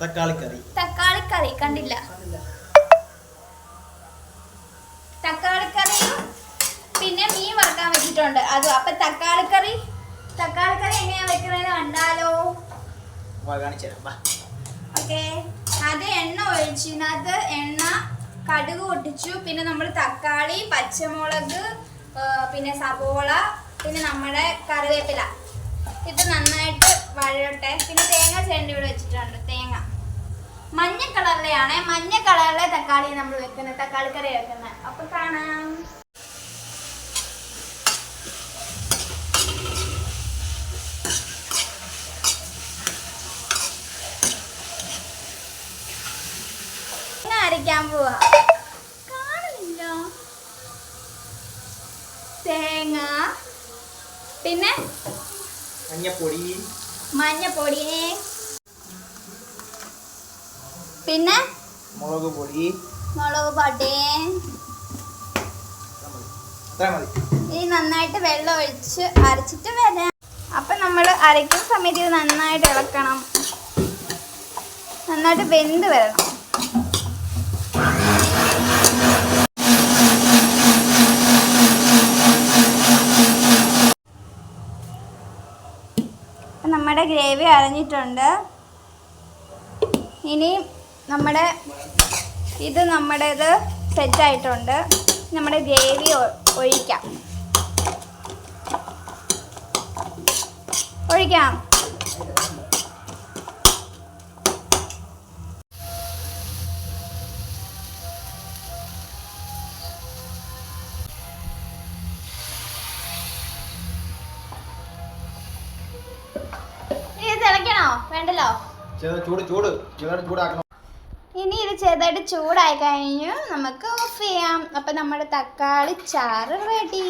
തക്കാളിക്കറി. തക്കാളിക്കറി കണ്ടില്ല. തക്കാളിക്കറിയും പിന്നെ മീൻ വറുക്കാൻ വെച്ചിട്ടുണ്ട്. അത് അപ്പൊ തക്കാളിക്കറി തക്കാളിക്കറി എങ്ങനെയാ വെക്കുന്നത് കണ്ടാലോ? ഓക്കെ. അത് എണ്ണ ഒഴിച്ചതിനകത്ത് എണ്ണ കടുക് പൊട്ടിച്ചു. പിന്നെ നമ്മൾ തക്കാളി പച്ചമുളക് പിന്നെ സവോള പിന്നെ നമ്മുടെ കറിവേപ്പില. ഇത് നന്നായിട്ട് പിന്നെ തേങ്ങ ഇവിടെ വെച്ചിട്ടുണ്ട് തേങ്ങ. മഞ്ഞ കളറിലെയാണ് മഞ്ഞ കളറിലെ തക്കാളി നമ്മൾ വെക്കുന്നത് തക്കാളി കറി വെക്കുന്നത്. അപ്പൊ കാണാം. അരയ്ക്കാൻ പോവാ? കാണുന്നില്ല. തേങ്ങ. പിന്നെ? മഞ്ഞപ്പൊടി. മഞ്ഞപ്പൊടി. പിന്നെ മുളക് പൊടി. മുളക് പൊടി. ഇനി നന്നായിട്ട് വെള്ളം ഒഴിച്ച് അരച്ചിട്ട് വരാം. അപ്പൊ നമ്മൾ അരയ്ക്കുന്ന സമയത്ത് ഇത് നന്നായിട്ട് ഇളക്കണം. നന്നായിട്ട് വെന്ത് വരണം. നമ്മുടെ ഗ്രേവി അരഞ്ഞിട്ടുണ്ട്. ഇനി നമ്മുടെ ഇത് നമ്മുടേത് സെറ്റായിട്ടുണ്ട്. നമ്മുടെ ഗ്രേവി ഒഴിക്കാം. ഒഴിക്കാം. വേണ്ടല്ലോ. ചൂട്. ചൂട് ചൂടാക്കണം. ഇനി ഇത് ചെറുതായിട്ട് ചൂടായി കഴിഞ്ഞു. നമുക്ക് ഓഫ് ചെയ്യാം. അപ്പം നമ്മുടെ തക്കാളി ചാറ് റെഡി